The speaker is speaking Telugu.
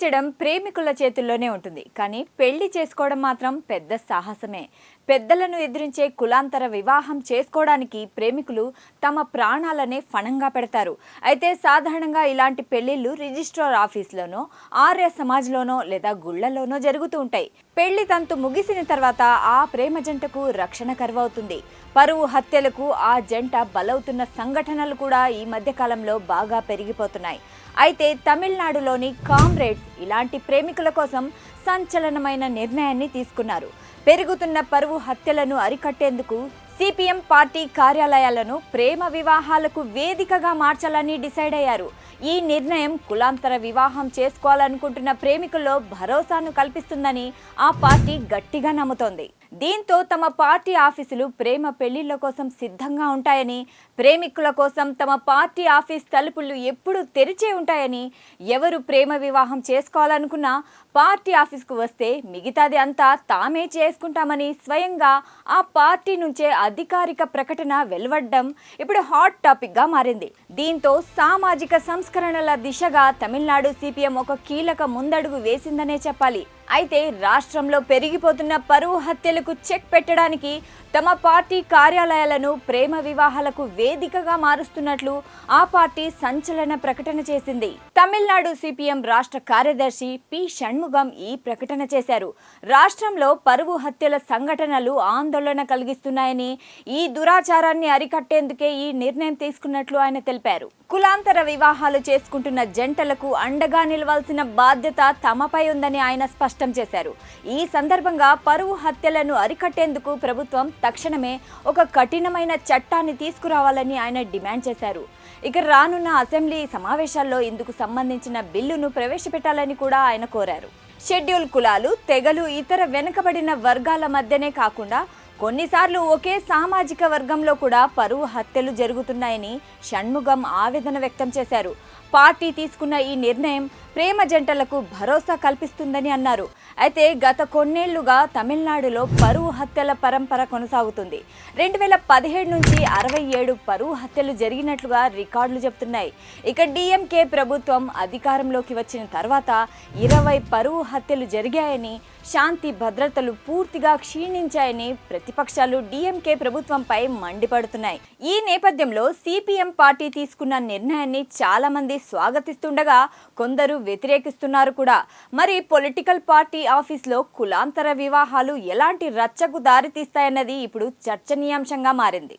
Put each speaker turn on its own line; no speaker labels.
ప్రేమించడం ప్రేమికుల చేతుల్లోనే ఉంటుంది. కానీ పెళ్ళి చేసుకోవడం మాత్రం పెద్ద సాహసమే. పెద్దలను ఎదిరించే కులాంతర వివాహం చేసుకోవడానికి ప్రేమికులు తమ ప్రాణాలనే ఫణంగా పెడతారు. అయితే సాధారణంగా ఇలాంటి పెళ్ళిళ్ళు రిజిస్ట్రార్ ఆఫీస్లోనో ఆర్య సమాజ్లోనో లేదా గుళ్ళలోనో జరుగుతూ ఉంటాయి. పెళ్ళి తంతు ముగిసిన తర్వాత ఆ ప్రేమ జంటకు రక్షణ కరువవుతుంది. పరువు హత్యలకు ఆ జంట బలవుతున్న సంఘటనలు కూడా ఈ మధ్య కాలంలో బాగా పెరిగిపోతున్నాయి. అయితే తమిళనాడులోని కామ్రేడ్స్ ఇలాంటి ప్రేమికుల కోసం సంచలనమైన నిర్ణయాన్ని తీసుకున్నారు. పెరుగుతున్న పరువు హత్యలను అరికట్టేందుకు సిపిఎం పార్టీ కార్యాలయాలను ప్రేమ వివాహాలకు వేదికగా మార్చాలని డిసైడ్ అయ్యారు. ఈ నిర్ణయం కులాంతర వివాహం చేసుకోవాలనుకుంటున్న ప్రేమికుల్లో భరోసాను కల్పిస్తుందని ఆ పార్టీ గట్టిగా నమ్ముతోంది. దీంతో తమ పార్టీ ఆఫీసులు ప్రేమ పెళ్ళిళ్ళ కోసం సిద్ధంగా ఉంటాయని ప్రేమికుల కోసం తమ పార్టీ ఆఫీస్ తలుపులు ఎప్పుడూ తెరిచే ఉంటాయని ఎవరు ప్రేమ వివాహం చేసుకోవాలనుకున్నా పార్టీ ఆఫీస్కు వస్తే మిగతాది అంతా తామే చేసుకుంటామని స్వయంగా ఆ పార్టీ నుంచే అధికారిక ప్రకటన వెలువడ్డం ఇప్పుడు హాట్ టాపిక్గా మారింది. దీంతో సామాజిక సంస్కరణల దిశగా తమిళనాడు సిపిఎం ఒక కీలక ముందడుగు వేసిందనే చెప్పాలి. అయితే రాష్ట్రంలో పెరిగిపోతున్న పరువు హత్యలకు చెక్ పెట్టడానికి తమ పార్టీ కార్యాలయాలను ప్రేమ వివాహాలకు వేదికగా మారుస్తున్నట్లు ఆ పార్టీ సంచలన ప్రకటన చేసింది. తమిళనాడు సిపిఎం రాష్ట్ర కార్యదర్శి పి షణ్ముగం ఈ ప్రకటన చేశారు. రాష్ట్రంలో పరువు హత్యల సంఘటనలు ఆందోళన కలిగిస్తున్నాయని ఈ దురాచారాన్ని అరికట్టేందుకే ఈ నిర్ణయం తీసుకున్నట్లు ఆయన తెలిపారు. కులాంతర వివాహాలు చేసుకుంటున్న జంటలకు అండగా నిలవాల్సిన బాధ్యత తమపై ఉందని ఆయన స్పష్టం స్పష్టం చేశారు. ఈ సందర్భంగా పరువు హత్యలను అరికట్టేందుకు ప్రభుత్వం తక్షణమే ఒక కఠినమైన చట్టాన్ని తీసుకురావాలని ఆయన డిమాండ్ చేశారు. ఇక రానున్న అసెంబ్లీ సమావేశాల్లో ఇందుకు సంబంధించిన బిల్లును ప్రవేశపెట్టాలని కూడా ఆయన కోరారు. షెడ్యూల్ కులాలు తెగలు ఇతర వెనుకబడిన వర్గాల మధ్యనే కాకుండా కొన్నిసార్లు ఒకే సామాజిక వర్గంలో కూడా పరువు హత్యలు జరుగుతున్నాయని షణ్ముగం ఆవేదన వ్యక్తం చేశారు. పార్టీ తీసుకున్న ఈ నిర్ణయం ప్రేమ జంటలకు భరోసా కల్పిస్తుందని అన్నారు. అయితే గత కొన్నేళ్ళుగా తమిళనాడులో పరువు హత్యల పరంపర కొనసాగుతుంది. రెండు వేల పదిహేడు నుంచి అరవై ఏడు పరువు హత్యలు జరిగినట్లుగా రికార్డులు చెబుతున్నాయి. ఇక డిఎంకే ప్రభుత్వం అధికారంలోకి వచ్చిన తర్వాత ఇరవై పరువు హత్యలు జరిగాయని శాంతి భద్రతలు పూర్తిగా క్షీణించాయని ప్రతిపక్షాలు డిఎంకే ప్రభుత్వంపై మండిపడుతున్నాయి. ఈ నేపథ్యంలో సిపిఎం పార్టీ తీసుకున్న నిర్ణయాన్ని చాలా మంది స్వాగతిస్తుండగా కొందరు వ్యతిరేకిస్తున్నారు కూడా. మరి పొలిటికల్ పార్టీ ఆఫీస్లో కులాంతర వివాహాలు ఎలాంటి రచ్చకు దారితీస్తాయన్నది ఇప్పుడు చర్చనీయాంశంగా మారింది.